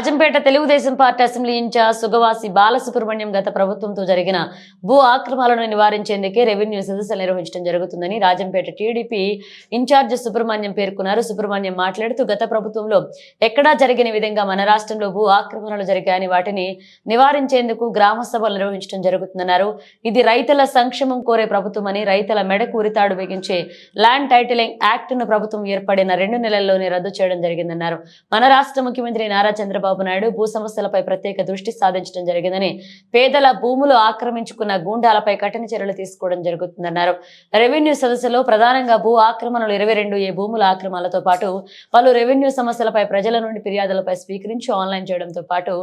Rajampet Telugu Desam party assembly incharge Sugavasi Balasubrahmanyam గత ప్రభుత్వంతో జరిగిన భూ ఆక్రమణలను నివారించేందుకే రెవెన్యూ సదస్సులు నిర్వహించడం జరుగుతుందని రాజంపేట టీడీపీ ఇన్ఛార్జ్ సుబ్రహ్మణ్యం పేర్కొన్నారు. సుబ్రహ్మణ్యం మాట్లాడుతూ గత ప్రభుత్వంలో ఎక్కడా జరిగిన విధంగా మన రాష్ట్రంలో భూ ఆక్రమణలు జరిగాయని వాటిని నివారించేందుకు గ్రామ సభలు నిర్వహించడం జరుగుతుందన్నారు. ఇది రైతుల సంక్షేమం కోరే ప్రభుత్వమని రైతుల మెడకు ఉరితాడు బిగించే ల్యాండ్ టైటిలింగ్ యాక్ట్ను ప్రభుత్వం ఏర్పడిన రెండు నెలల్లోనే రద్దు చేయడం జరిగిందన్నారు. మన రాష్ట్ర ముఖ్యమంత్రి నారా చంద్రబాబు నాయుడు భూ సమస్యలపై ప్రత్యేక దృష్టి సాధించడం జరిగిందని పేదల భూములు ఆక్రమించుకున్న గూండాలపై కఠిన చర్యలు తీసుకోవడం జరుగుతుందన్నారు. రెవెన్యూ సదస్సులో ప్రధానంగా భూ ఆక్రమణలు ఇరవై రెండు ఏ భూముల ఆక్రమణలతో పాటు పలు రెవెన్యూ సమస్యలపై ప్రజల నుండి ఫిర్యాదులపై స్వీకరించి ఆన్లైన్ చేయడంతో పాటు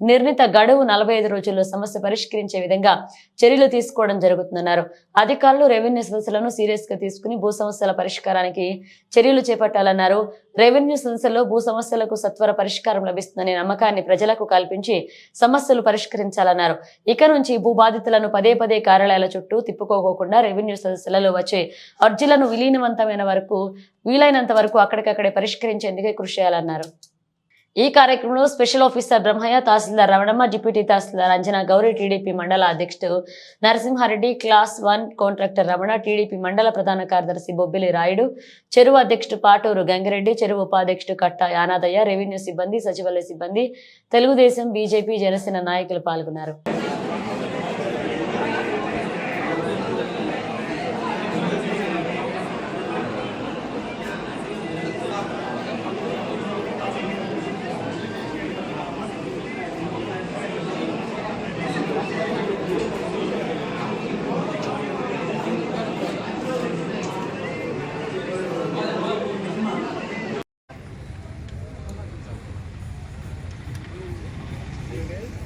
నిర్ణీత గడువు నలభై ఐదు రోజుల్లో సమస్య పరిష్కరించే విధంగా చర్యలు తీసుకోవడం జరుగుతుందన్నారు. అధికారులు రెవెన్యూ సమస్యలను సీరియస్గా తీసుకుని భూ సమస్యల పరిష్కారానికి చర్యలు చేపట్టాలన్నారు. రెవెన్యూ సమస్యల్లో భూ సమస్యలకు సత్వర పరిష్కారం లభిస్తుందని నమ్మకాన్ని ప్రజలకు కల్పించి సమస్యలు పరిష్కరించాలన్నారు. ఇక నుంచి భూ బాధితులను పదే పదే కార్యాలయాల చుట్టూ తిప్పుకోకుండా రెవెన్యూ సదస్సులలో వచ్చే అర్జీలను విలీనవంతమైన వరకు వీలైనంత వరకు అక్కడికక్కడే పరిష్కరించేందుకే కృషి చేయాలన్నారు. ఈ కార్యక్రమంలో స్పెషల్ ఆఫీసర్ బ్రహ్మయ్య తహసీల్దార్ రమణమ్మ డిప్యూటీ తహసీల్దార్ అంజనా గౌరీ టీడీపీ మండల అధ్యక్షుడు Narasimha Reddy class one contractor Ramana TDP మండల ప్రధాన కార్యదర్శి బొబ్బిలి రాయుడు చెరువు అధ్యక్షుడు పాటూరు గంగిరెడ్డి చెరువు ఉపాధ్యక్షుడు కట్ట యానాదయ్య రెవెన్యూ సిబ్బంది సచివాలయ సిబ్బంది తెలుగుదేశం బీజేపీ జనసేన నాయకులు పాల్గొన్నారు. Gracias.